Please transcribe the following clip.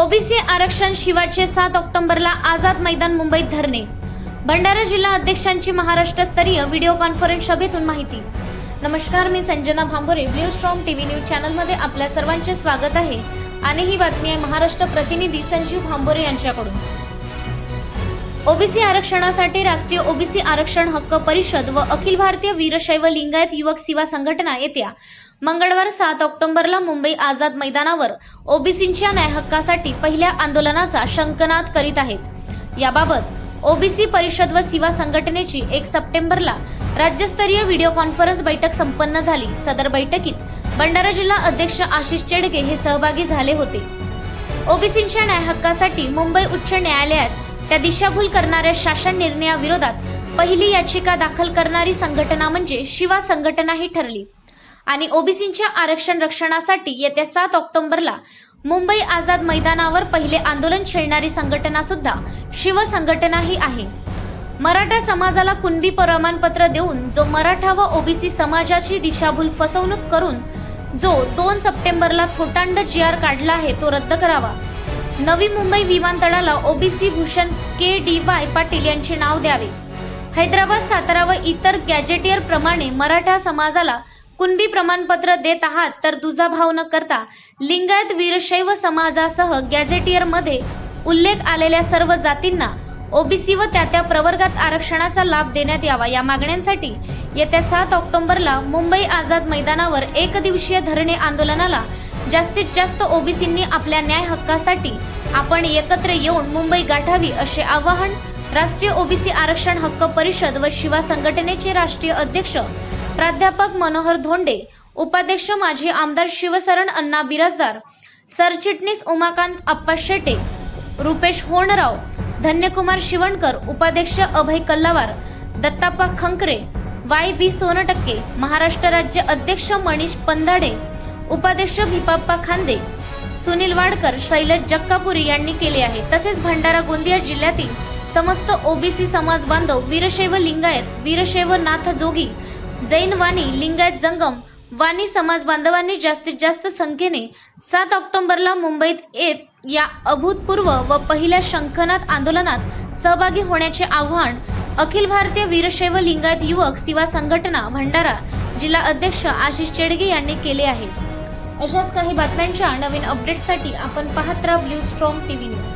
OBC आरक्षण शिवाचे सात ऑक्टोबरला आझाद मैदान मुंबईत धरणे. भंडारा जिल्हा अध्यक्षांची महाराष्ट्र स्तरीय व्हिडिओ कॉन्फरन्स सभेतून माहिती. नमस्कार मी Sanjana Bhambore. Blue storm TV news चॅनलमध्ये आपल्या सर्वांचे स्वागत आहे. आणि ही बातमी आहे महाराष्ट्र प्रतिनिधी संजीव भांबोरे यांच्याकडून. ओबीसी आरक्षणासाठी राष्ट्रीय ओबीसी आरक्षण हक्क परिषद व अखिल भारतीय वीरशैव लिंगायत युवक सेवा संघटना येत्या मंगळवार सात ऑक्टोबरला मुंबई आझाद मैदानावर ओबीसींच्या न्यायहक्कासाठी पहिल्या आंदोलनाचा शंकनाद करीत आहेत. याबाबत ओबीसी परिषद व सिवा संघटनेची एक सप्टेंबरला राज्यस्तरीय व्हिडिओ कॉन्फरन्स बैठक संपन्न झाली. सदर बैठकीत भंडारा जिल्हा अध्यक्ष आशिष चेडगे हे सहभागी झाले होते. ओबीसींच्या न्यायहक्कासाठी मुंबई उच्च न्यायालयात त्या दिशाभूल करणाऱ्या शासन निर्णयाविरोधात पहिली याचिका दाखल करणारी संघटना म्हणजे शिवा संघटना ही ठरली. आणि ओबीसींच्या आरक्षण रक्षणासाठी येत्या सात ऑक्टोबरला मुंबई आझाद मैदानावर पहिले आंदोलन छेडणारी संघटना सुद्धा शिव ही आहे. मराठा समाजाला कुणबी प्रमाणपत्र देऊन जो मराठा व ओबीसी समाजाची दिशाभूल फसवणूक करून जो दोन सप्टेंबरला थोटांड जी आर काढला आहे तो रद्द करावा. नवी मुंबई विमानतळाला OBC Bhushan K D Y Patil यांचे नाव द्यावे. हैदराबाद सातारा व इतर गॅजेटियर प्रमाणे मराठा समाजाला कुणबी प्रमाणपत्र देत आहात तर तुझा भाव न करता लिंगायत वीरशैव समाजासह गॅझेटियरमध्ये उल्लेख आलेल्या सर्व जातींना ओबीसी व त्या त्या प्रवर्गात आरक्षणाचा लाभ देण्यात यावा. या मागण्यांसाठी येत्या सात ऑक्टोबरला मुंबई आझाद मैदानावर एक दिवसीय धरणे आंदोलनाला जास्तीत जास्त ओबीसींनी आपल्या न्याय हक्कासाठी आपण एकत्र येऊन मुंबई गाठावी असे आवाहन राष्ट्रीय ओबीसी आरक्षण हक्क परिषद व शिवा संघटनेचे राष्ट्रीय अध्यक्ष प्राध्यापक मनोहर धोंडे उपाध्यक्ष माजी आमदार शिवसरण अण्णा बिराजदार सरचिटणीस उमाकांत अप्पा शेटे रुपेश होणराव धन्यकुमार शिवणकर उपाध्यक्ष अभय कल्लावार दत्ताप्पा खंकरे वाय बी सोनटक्के महाराष्ट्र राज्य अध्यक्ष मनीष पंधाडे उपाध्यक्ष भिपाप्पा खांदे सुनील वाडकर शैलज जक्कापुरी यांनी केले आहे. तसेच भंडारा गोंदिया जिल्ह्यातील समस्त ओबीसी समाज बांधव वीरशैव लिंगायत वीरशैव नाथ जोगी जैन वाणी लिंगायत जंगम वाणी समाज बांधवांनी जास्तीत जास्त संख्येने सात ऑक्टोबरला मुंबईत येत या अभूतपूर्व व पहिल्या शंखनाथ आंदोलनात सहभागी होण्याचे आव्हान अखिल भारतीय वीरशैव लिंगायत युवक सेवा संघटना भंडारा जिल्हा अध्यक्ष आशिष चेडगे यांनी केले आहे. अशाच काही बातम्यांच्या नवीन अपडेट्ससाठी आपण पाहत राहा ब्ल्यू स्ट्रॉंग टीव्ही न्यूज.